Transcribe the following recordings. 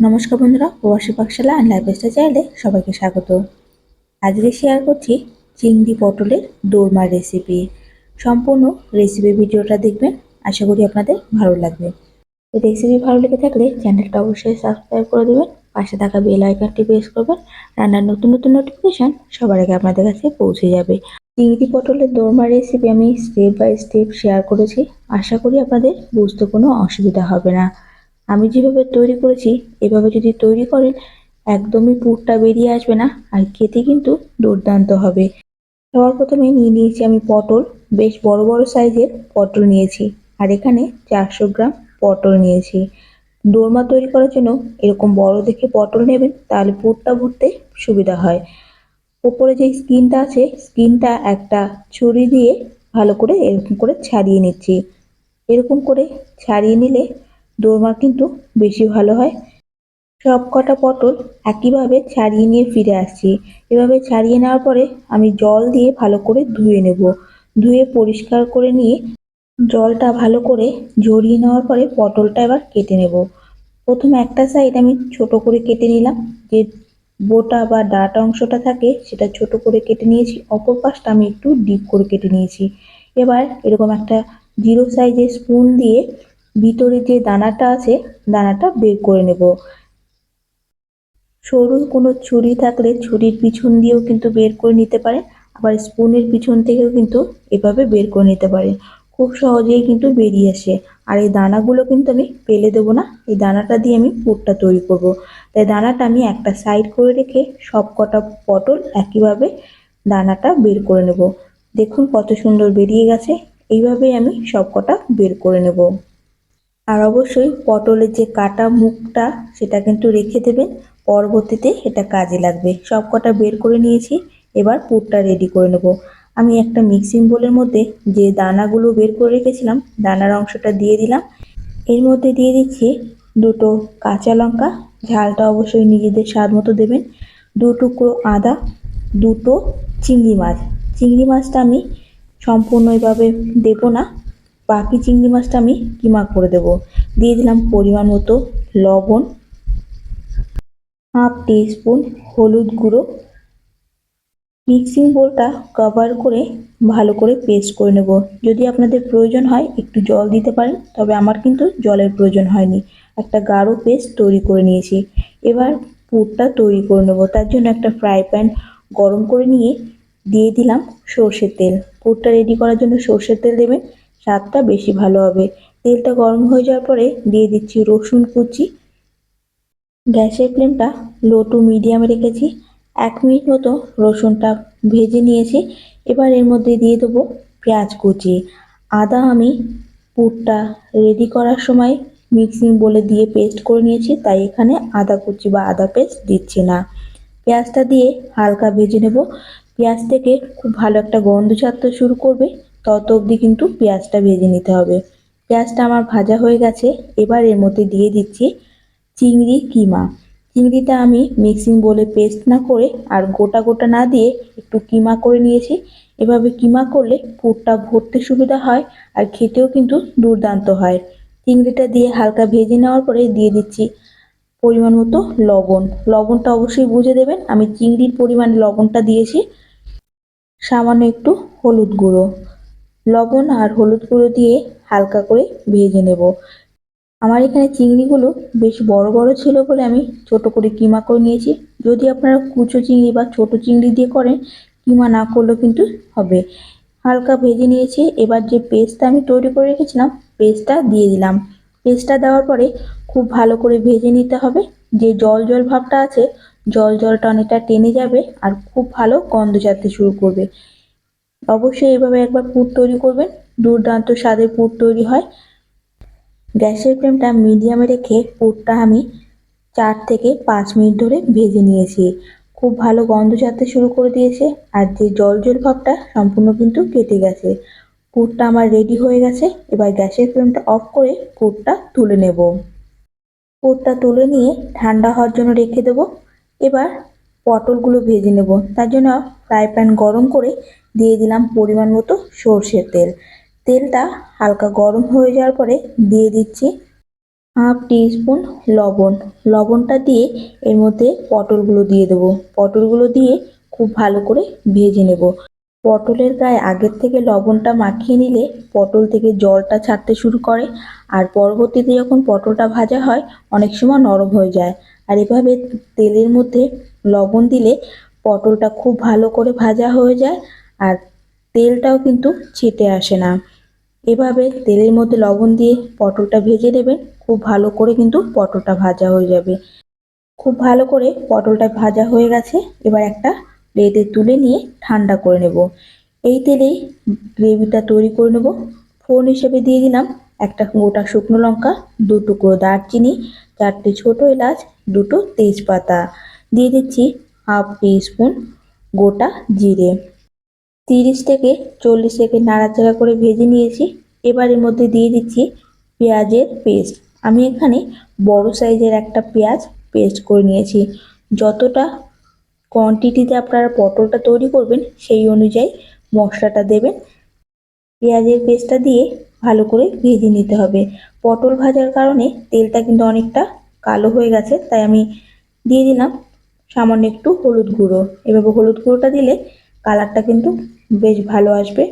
নমস্কার বন্ধুরা, প্রবাসী পাকশালা অ্যান্ড লাইফস্টাইল চ্যানেলে সবাইকে স্বাগত। আজকে শেয়ার করছি চিংড়ি পটলের দোরমার রেসিপি সম্পূর্ণ রেসিপি ভিডিওটা দেখবেন, আশা করি আপনাদের ভালো লাগবে। রেসিপি ভালো লেগে থাকলে চ্যানেলটা অবশ্যই সাবস্ক্রাইব করে দেবেন, পাশে থাকা বেল আইকনটি প্রেস করবেন, রান্নার নতুন নতুন নোটিফিকেশান সবার আগে আপনাদের কাছে পৌঁছে যাবে। চিংড়ি পটলের দোরমার রেসিপি আমি স্টেপ বাই স্টেপ শেয়ার করেছি, আশা করি আপনাদের বুঝতে কোনো অসুবিধা হবে না। আমি যেভাবে তৈরি করেছি, এভাবে যদি তৈরি করেন, একদমই পুরটা বেরিয়ে আসবে না আর খেতে কিন্তু দুর্দান্ত হবে। সবার প্রথমে নিয়ে নিয়েছি আমি পটল। বেশ বড় বড় সাইজের পটল নিয়েছি আর এখানে চারশো গ্রাম পটল নিয়েছি। দোরমা তৈরি করার জন্য এরকম বড় দেখে পটল নেবেন, তাহলে পুরটা ভরতে সুবিধা হয়। ওপরে যে স্কিনটা আছে, স্কিনটা একটা ছুরি দিয়ে ভালো করে এরকম করে ছাড়িয়ে নিচ্ছি। এরকম করে ছাড়িয়ে নিলে দোরমা কিন্তু বেশি ভালো হয়। সব কটা পটল একইভাবে ছাড়িয়ে নিয়ে ফিরে আসছি। এভাবে ছাড়িয়ে নেওয়ার পরে আমি জল দিয়ে ভালো করে ধুয়ে নেব। ধুয়ে পরিষ্কার করে নিয়ে জলটা ভালো করে ঝরিয়ে নেওয়ার পরে পটলটা এবার কেটে নেব। প্রথমে একটা সাইড আমি ছোট করে কেটে নিলাম। যে বোটা বা ডাটা অংশটা থাকে সেটা ছোট করে কেটে নিয়েছি। অপর পাশটা আমি একটু ডিপ করে কেটে নিয়েছি। এবার এরকম একটা জিরো সাইজের স্পুন দিয়ে ভিতরে যে দানাটা আছে, দানাটা বের করে নেব। সরু কোনো ছুরি থাকলে ছুরির পিছন দিয়েও কিন্তু বের করে নিতে পারে, আবার স্পুনের পিছন থেকেও কিন্তু এভাবে বের করে নিতে পারে। খুব সহজেই কিন্তু বেরিয়ে আসে। আর এই দানাগুলো কিন্তু আমি ফেলে দেবো না, এই দানাটা দিয়ে আমি পুরটা তৈরি করব। তাই দানাটা আমি একটা সাইড করে রেখে সব কটা পটল একইভাবে দানাটা বের করে নেব। দেখুন কত সুন্দর বেরিয়ে গেছে, এইভাবেই আমি সব কটা বের করে নেব। আর অবশ্যই পটলের যে কাটা মুখটা, সেটা কিন্তু রেখে দেবেন। পরবর্তীতে এটা কাজে লাগবে। সব কটা বের করে নিয়েছি। এবার পুরটা রেডি করে নেব। আমি একটা মিক্সিং বোলের মধ্যে যে দানাগুলো বের করে রেখেছিলাম, দানার অংশটা দিয়ে দিলাম। এর মধ্যে দিয়ে দিচ্ছি দুটো কাঁচা লঙ্কা। ঝালটা অবশ্যই নিজেদের স্বাদ মতো দেবেন। দু টুকরো আদা, দুটো চিংড়ি মাছ। চিংড়ি মাছটা আমি সম্পূর্ণ এভাবে দেবো না। বাকি চিংড়ি মাছটা আমি কিমা করে দেব। দিয়ে দিলাম পরিমাণ মতো লবণ, হাফ স্পুন হলুদ গুঁড়ো। মিক্সিং বোলটা কভার করে ভালো করে পেস্ট করে নেব। যদি আপনাদের প্রয়োজন হয়, একটু জল দিতে পারেন, তবে আমার কিন্তু জলের প্রয়োজন হয়নি। একটা গাঢ় পেস্ট তৈরি করে নিয়েছি। এবার পুরটা তৈরি করে নেব। তার জন্য একটা ফ্রাই প্যান গরম করে নিয়ে দিয়ে দিলাম সর্ষের তেল। পুরটা রেডি করার জন্য সর্ষের তেল দেবেন। স্বাদটা বেশি ভালো হবে। তেলটা গরম হয়ে যাওয়ার পরে দিয়ে দিচ্ছি রসুন কুচি। গ্যাসের ফ্লেমটা লো টু মিডিয়ামে রেখেছি। এক মিনিট মতো রসুনটা ভেজে নিয়েছি। এবার এর মধ্যে দিয়ে দেবো পেঁয়াজ কুচি। আদা আমি পুরটা রেডি করার সময় মিক্সিং বলে দিয়ে পেস্ট করে নিয়েছি, তাই এখানে আদা কুচি বা আদা পেস্ট দিচ্ছি না। পেঁয়াজটা দিয়ে হালকা ভেজে নেব। পেঁয়াজ থেকে খুব ভালো একটা গন্ধ ছাড়তে শুরু করবে। তত অবধি কিন্তু পেঁয়াজটা ভেজে নিতে হবে। পেঁয়াজটা আমার ভাজা হয়ে গেছে। এবার এর মধ্যে দিয়ে দিচ্ছি চিংড়ি কিমা। চিংড়িটা আমি মিক্সিং বলে পেস্ট না করে আর গোটা গোটা না দিয়ে একটু কিমা করে নিয়েছি। এভাবে কিমা করলে পুরটা ভরতে সুবিধা হয় আর খেতেও কিন্তু দুর্দান্ত হয়। চিংড়িটা দিয়ে হালকা ভেজে নেওয়ার পরে দিয়ে দিচ্ছি পরিমাণ মতো লবণ। লবণটা অবশ্যই বুঝে দেবেন, আমি চিংড়ির পরিমাণ লবণটা দিয়েছি। সামান্য একটু হলুদ গুঁড়ো। লবণ আর হলুদ গুঁড়ো দিয়ে হালকা করে ভেজে নেব। আমার এখানে চিংড়িগুলো বেশ বড় বড় ছিল বলে আমি ছোট করে কিমা করে নিয়েছি। যদি আপনারা কুচো চিংড়ি বা ছোট চিংড়ি দিয়ে করেন, কিমা না করলেও কিন্তু হবে। হালকা ভেজে নিয়েছি। এবার যে পেস্টটা আমি তৈরি করে রেখেছিলাম, পেস্টটা দিয়ে দিলাম। পেস্টটা দেওয়ার পরে খুব ভালো করে ভেজে নিতে হবে। যে জল জল ভাবটা আছে, জল জলটা অনেকটা টেনে যাবে আর খুব ভালো গন্ধ ছাড়তে শুরু করবে। অবশ্যই এভাবে একবার পুর তৈরি করবেন। দুর্দান্ত স্বাদের পুর তৈরি হয়। গ্যাসের ফ্লেমটা মিডিয়ামে রেখে পুরটা আমি চার থেকে পাঁচ মিনিট ধরে ভেজে নিয়েছি। খুব ভালো গন্ধ ছাড়তে শুরু করে দিয়েছে আর যে জল জল ভাবটা সম্পূর্ণ কিন্তু কেটে গেছে। পুরটা আমার রেডি হয়ে গেছে। এবার গ্যাসের ফ্লেমটা অফ করে পুরটা তুলে নেব। পুরটা তুলে নিয়ে ঠান্ডা হওয়ার জন্য রেখে দেবো। এবার পটলগুলো ভেজে নেব। তার জন্য ফ্রাই প্যান গরম করে দিয়ে দিলাম পরিমাণ মতো সর্ষের তেল। তেলটা হালকা গরম হয়ে যাওয়ার পরে দিয়ে দিচ্ছি হাফ স্পুন লবণ। লবণটা দিয়ে এর মধ্যে পটলগুলো দিয়ে দেবো। পটলগুলো দিয়ে খুব ভালো করে ভেজে নেব। পটলের গায়ে আগের থেকে লবণটা মাখিয়ে নিলে পটল থেকে জলটা ছাড়তে শুরু করে আর পরবর্তীতে যখন পটলটা ভাজা হয় অনেক সময় নরম হয়ে যায়। আর এভাবে তেলের মধ্যে লবণ দিলে পটলটা খুব ভালো করে ভাজা হয়ে যায় আর তেলটাও কিন্তু ছিটে আসে না। এভাবে তেলের মধ্যে লবণ দিয়ে পটলটা ভেজে নেবেন খুব ভালো করে কিন্তু পটলটা ভাজা হয়ে যাবে। খুব ভালো করে পটলটা ভাজা হয়ে গেছে। এবার একটা প্লেটে তুলে নিয়ে ঠান্ডা করে নেব। এই তেলেই গ্রেভিটা তৈরি করে নেব। ফোড়ন হিসেবে দিয়ে দিলাম একটা গোটা শুকনো লঙ্কা, দু টুকরো দারচিনি, চারটে ছোটো এলাচ, দুটো তেজপাতা। দিয়ে দিচ্ছি হাফ স্পুন গোটা জিরে। তিরিশ থেকে চল্লিশ সেকেন্ড নাড়াচাড়া করে ভেজে নিয়েছি। এবার এর মধ্যে দিয়ে দিচ্ছি পেঁয়াজের পেস্ট। আমি এখানে বড় সাইজের একটা পেঁয়াজ পেস্ট করে নিয়েছি। যতটা কোয়ান্টিটিতে আপনারা পটলটা তৈরি করবেন, সেই অনুযায়ী মশলাটা দেবেন। পেঁয়াজের পেস্টটা দিয়ে ভালো করে ভেজে নিতে হবে। পটল ভাজার কারণে তেলটা কিন্তু অনেকটা কালো হয়ে গেছে, তাই আমি দিয়ে দিলাম সামান্য একটু হলুদ গুঁড়ো। এভাবে হলুদ গুঁড়োটা দিলে কালারটা কিন্তু বেশ ভালো আসবে।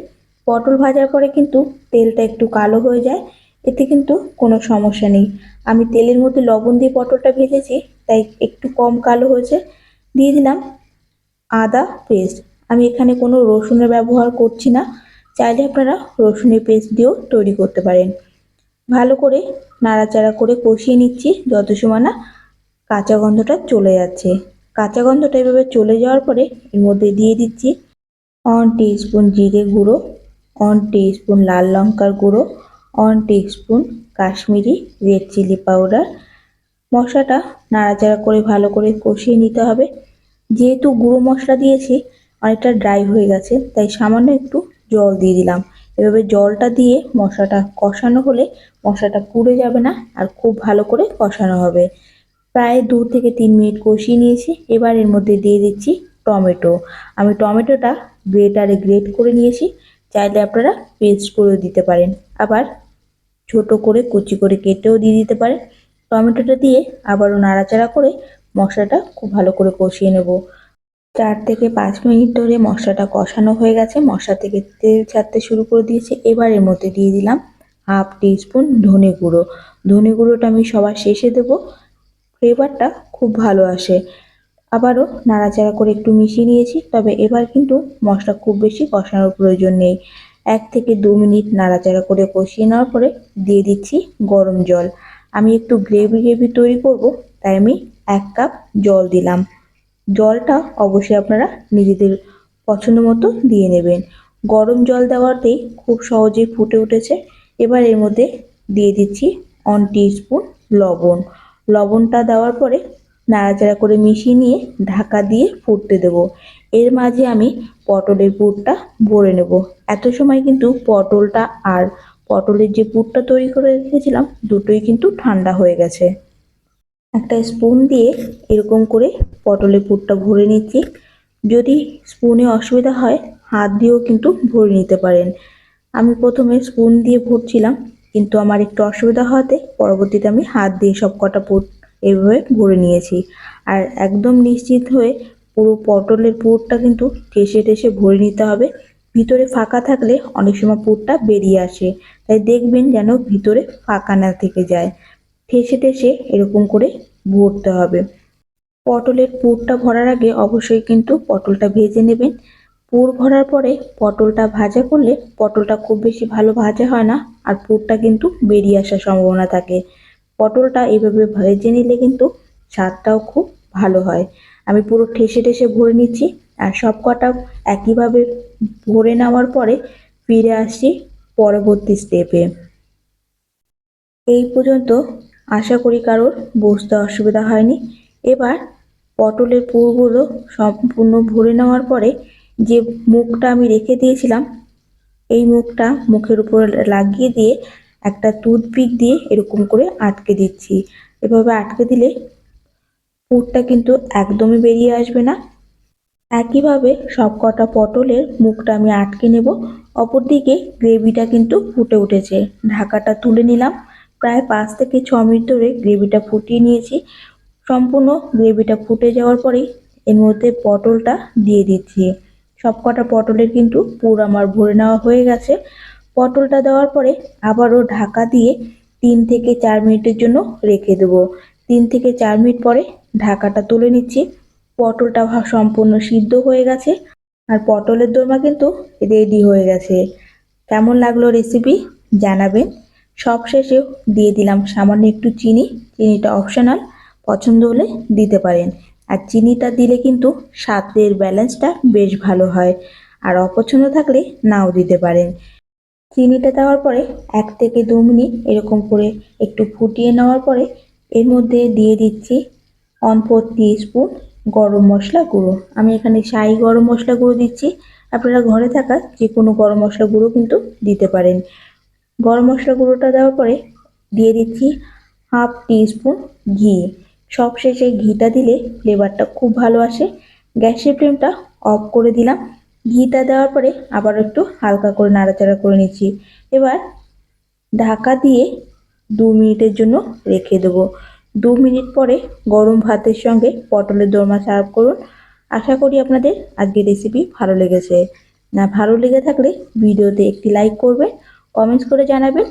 পটল ভাজার পরে কিন্তু তেলটা একটু কালো হয়ে যায়, এতে কিন্তু কোনো সমস্যা নেই। আমি তেলের মধ্যে লবণ দিয়ে পটলটা ভেজেছি, তাই একটু কম কালো হয়েছে। দিয়ে দিলাম আদা পেস্ট। আমি এখানে কোনো রসুনের ব্যবহার করছি না, চাইলে আপনারা রসুনের পেস্ট দিয়েও তৈরি করতে পারেন। ভালো করে নাড়াচাড়া করে কষিয়ে নিচ্ছি, যত সময় না কাঁচা গন্ধটা চলে যাচ্ছে। কাঁচা গন্ধটা এভাবে চলে যাওয়ার পরে এর মধ্যে দিয়ে দিচ্ছি ওয়ান স্পুন জিরে গুঁড়ো ওয়ান স্পুন লাল লঙ্কার গুঁড়ো one spoon Kashmiri red chilli powder মশলাটা নাড়াচাড়া করে ভালো করে কষিয়ে নিতে হবে। যেহেতু গুঁড়ো মশলা দিয়েছি, অনেকটা ড্রাই হয়ে গেছে, তাই সামান্য একটু জল দিয়ে দিলাম। এভাবে জলটা দিয়ে মশলাটা কষানো হলে মশলাটা পুড়ে যাবে না আর খুব ভালো করে কষানো হবে। প্রায় দু থেকে তিন মিনিট কষিয়ে নিয়েছি, এবার এর মধ্যে দিয়ে দিচ্ছি টমেটো। আমি টমেটোটা গ্রেটারে গ্রেট করে নিয়েছি, চাইলে আপনারা পেস্ট করেও দিতে পারেন। আবার ছোট করে কুচি করে কেটেও দিয়ে দিতে পারেন। টমেটোটা দিয়ে আবারও নাড়াচাড়া করে মশলাটা খুব ভালো করে কষিয়ে নেব। চার থেকে পাঁচ মিনিট ধরে মশলাটা কষানো হয়ে গেছে। মশলা থেকে তেল ছাড়তে শুরু করে দিয়েছে। এবার এর মধ্যে দিয়ে দিলাম হাফ স্পুন ধনে গুঁড়ো। ধনে গুঁড়োটা আমি সবার শেষে দেবো। ফ্লেভারটা খুব ভালো আসে। আবারও নাড়াচাড়া করে একটু মিশিয়ে নিয়েছি, তবে এবার কিন্তু মশলা খুব বেশি কষানোর প্রয়োজন নেই। এক থেকে দু মিনিট নাড়াচাড়া করে কষিয়ে নেওয়ার পরে দিয়ে দিচ্ছি গরম জল। আমি একটু গ্রেভি গ্রেভি তৈরি করব, তাই আমি এক কাপ জল দিলাম। জলটা অবশ্যই আপনারা নিজেদের পছন্দ মতো দিয়ে নেবেন। গরম জল দেওয়াতেই খুব সহজেই ফুটে উঠেছে। এবার এর মধ্যে দিয়ে দিচ্ছি ওয়ান স্পুন লবণ। লবণটা দেওয়ার পরে নাড়াচাড়া করে মিশিয়ে নিয়ে ঢাকা দিয়ে ফুটতে দেবো। এর মাঝে আমি পটলের পুরটা ভরে নেব। এত সময় কিন্তু পটলটা আর পটলের যে পুরটা তৈরি করে রেখেছিলাম, দুটোই কিন্তু ঠান্ডা হয়ে গেছে। একটা স্পুন দিয়ে এরকম করে পটলের পুরটা ভরে নিচ্ছি। যদি স্পুনে অসুবিধা হয়, হাত দিয়েও কিন্তু ভরে নিতে পারেন। আমি প্রথমে স্পুন দিয়ে ভরছিলাম, কিন্তু আমার একটু অসুবিধা হওয়াতে পরবর্তীতে আমি হাত দিয়ে সব কটা এভাবে ভরে নিয়েছি। আর একদম নিশ্চিত হয়ে পুরো পটলের পুরটা কিন্তু টেসে টেসে ভরে নিতে হবে। ভিতরে ফাঁকা থাকলে অনেক সময় পুরটা বেরিয়ে আসে। তাই দেখবেন যেন ভিতরে ফাঁকা না থেকে যায়। ঠেসে ঠেসে এরকম করে ভরতে হবে। পটলের পুরটা ভরার আগে অবশ্যই কিন্তু পটলটা ভেজে নেবেন। পুর ভরার পরে পটলটা ভাজা করলে পটলটা খুব বেশি ভালো ভাজা হয় না। আর পুরটা কিন্তু বেরিয়ে আসার সম্ভাবনা থাকে। পটলটা এভাবে ভেজে নিলে কিন্তু স্বাদটাও খুব ভালো হয়। আমি পুরো ঠেসে ঠেসে ভরে নিচ্ছি আর সব কটা একইভাবে ভরে নেওয়ার পরে ফিরে আসছি পরবর্তী স্টেপে এই পর্যন্ত আশা করি কারোর বসতে অসুবিধা হয়নি। এবার পটলের পুরগুলো সম্পূর্ণ ভরে নেওয়ার পরে যে মুখটা আমি রেখে দিয়েছিলাম, এই মুখটা মুখের উপর লাগিয়ে দিয়ে একটা টুথপিক দিয়ে এরকম করে আটকে দিচ্ছি। এভাবে আটকে দিলে পুরটা কিন্তু একদমই বেরিয়ে আসবে না। একইভাবে সব কটা পটলের মুখটা আমি আটকে নেব। অপরদিকে গ্রেভিটা কিন্তু ফুটে উঠেছে। ঢাকাটা তুলে নিলাম। প্রায় পাঁচ থেকে ছ মিনিট ধরে গ্রেভিটা ফুটিয়ে নিয়েছি। সম্পূর্ণ গ্রেভিটা ফুটে যাওয়ার পরেই এর মধ্যে পটলটা দিয়ে দিচ্ছি। সবকটা পটলের কিন্তু পুর আমার ভরে নেওয়া হয়ে গেছে। পটলটা দেওয়ার পরে আবারও ঢাকা দিয়ে তিন থেকে চার মিনিটের জন্য রেখে দেবো। তিন থেকে চার মিনিট পরে ঢাকাটা তুলে নিচ্ছি। পটলটা সম্পূর্ণ সিদ্ধ হয়ে গেছে আর পটলের দোরমা কিন্তু রেডি হয়ে গেছে। কেমন লাগল রেসিপি জানাবেন। সবশেষে দিয়ে দিলাম সামান্য একটু চিনি। চিনিটা অপশনাল পছন্দ হলে দিতে পারেন। আর চিনিটা দিলে কিন্তু স্বাদের ব্যালেন্সটা বেশ ভালো হয়। আর অপছন্দ থাকলে নাও দিতে পারেন। চিনিটা দেওয়ার পরে এক থেকে দু মিনিট এরকম করে একটু ফুটিয়ে নেওয়ার পরে এর মধ্যে দিয়ে দিচ্ছি অন ফোর স্পুন গরম মশলা গুঁড়ো। আমি এখানে সাই গরম মশলা গুঁড়ো দিচ্ছি। আপনারা ঘরে থাকা যে কোনো গরম মশলা গুঁড়ো কিন্তু দিতে পারেন। গরম মশলা গুঁড়োটা দেওয়ার পরে দিয়ে দিচ্ছি হাফ স্পুন ঘি। সবশেষে ঘিটা দিলে ফ্লেভারটা খুব ভালো আসে। গ্যাসের ফ্লেমটা অফ করে দিলাম। ঘিটা দেওয়ার পরে আবার একটু হালকা করে নাড়াচাড়া করে নিচ্ছি। এবার ঢাকা দিয়ে দু মিনিটের জন্য রেখে দেবো। দু মিনিট পরে গরম ভাতের সঙ্গে পটলের দোরমা সার্ভ করুন। আশা করি আপনাদের আজকের রেসিপি ভালো লেগেছে। না, ভালো লেগে থাকলে ভিডিওতে একটি লাইক করবেন কমেন্টস করে জানাবেন।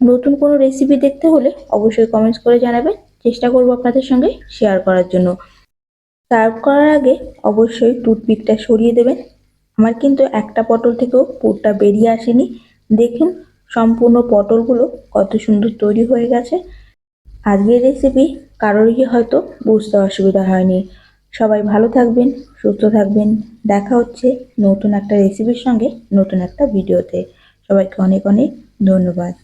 নতুন কোনো রেসিপি দেখতে হলে অবশ্যই কমেন্টস করে জানাবেন। চেষ্টা করব আপনাদের সঙ্গে শেয়ার করার জন্য। সার্ভ করার আগে অবশ্যই টুথপিকটা সরিয়ে দেবেন। আমার কিন্তু একটা পটল থেকেও পুরটা বেরিয়ে আসেনি। দেখুন সম্পূর্ণ পটলগুলো কত সুন্দর তৈরি হয়ে গেছে। আজকের রেসিপি কারোরই হয়তো বুঝতে অসুবিধা হয়নি। সবাই ভালো থাকবেন, সুস্থ থাকবেন। দেখা হচ্ছে নতুন একটা রেসিপির সঙ্গে নতুন একটা ভিডিওতে সবাইকে অনেক অনেক ধন্যবাদ।